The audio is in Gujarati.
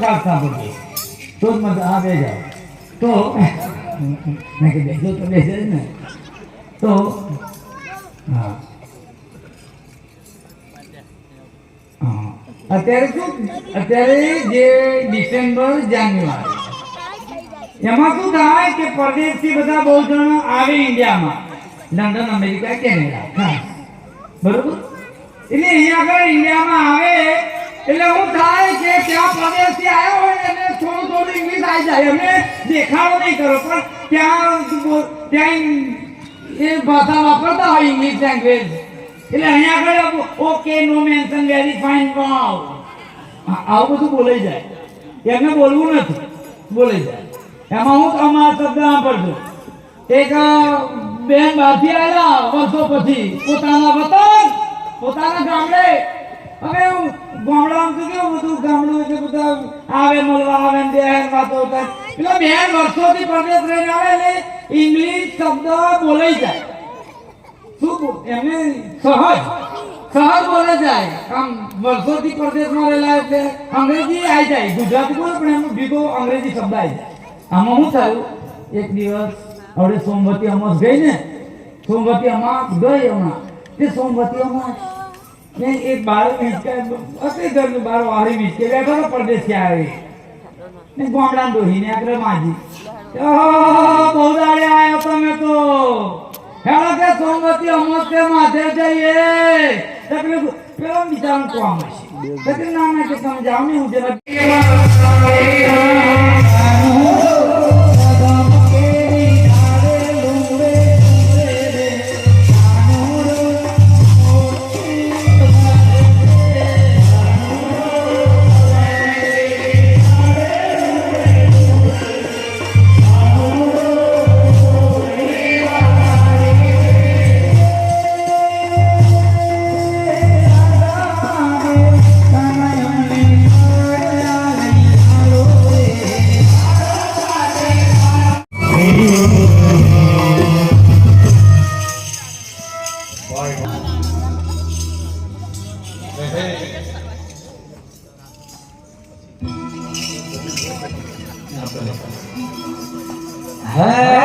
ખાસ સાંભળજો. તો જ મને આ બે જાઓ. તો, મેં કે બેસો તો બેસે ને. તો, હા. અત્યારે શું? અત્યારે જે ડિસેમ્બર, જાન્યુઆરી. એમાં શું થાય કે પરદેશથી બધા બહુ જણ આવે ઇન્ડિયામાં. London, America, Canada. બરોબર? એટલે અહીંયા આગળ ઇન્ડિયામાં એટલે હું થાય કે ત્યાં પરદેશથી આવ્યો હોય એને થોડું થોડું ઇંગ્લિશ આવી જાય. એમને દેખાડો નહીં કરો, પણ ત્યાં ત્યાં એ ભાષા વાપરતા હોય ઇંગ્લિશ લેંગ્વેજ એટલે અહીંયા આગળ okay no mention very fine wow આવું બધું બોલાઈ જાય. એમને બોલવું નથી, બોલાઈ જાય. એમાં હું તમારા શબ્દ વાપરજો એક બેન બહારથી આવ્યા વર્ષો પછી પોતાના વતન, પોતાના અંગ્રેજી આવી જાય. ગુજરાતી બોલે, પણ એમનો ભીગો અંગ્રેજી શબ્દ આવી જાય. આમાં શું થયું? એક દિવસ હવે સોમવતી અમાસ ગઈ ને, સોમવતી અમાસ ગઈ હમણાં. તે સોમવતી અમાસ ને એક બાર અતિ ઘરનું બાર કે માથે જઈએ. તકલીફ પેલો બિચારો હશે. ના ના, કે તમે જાઓ હે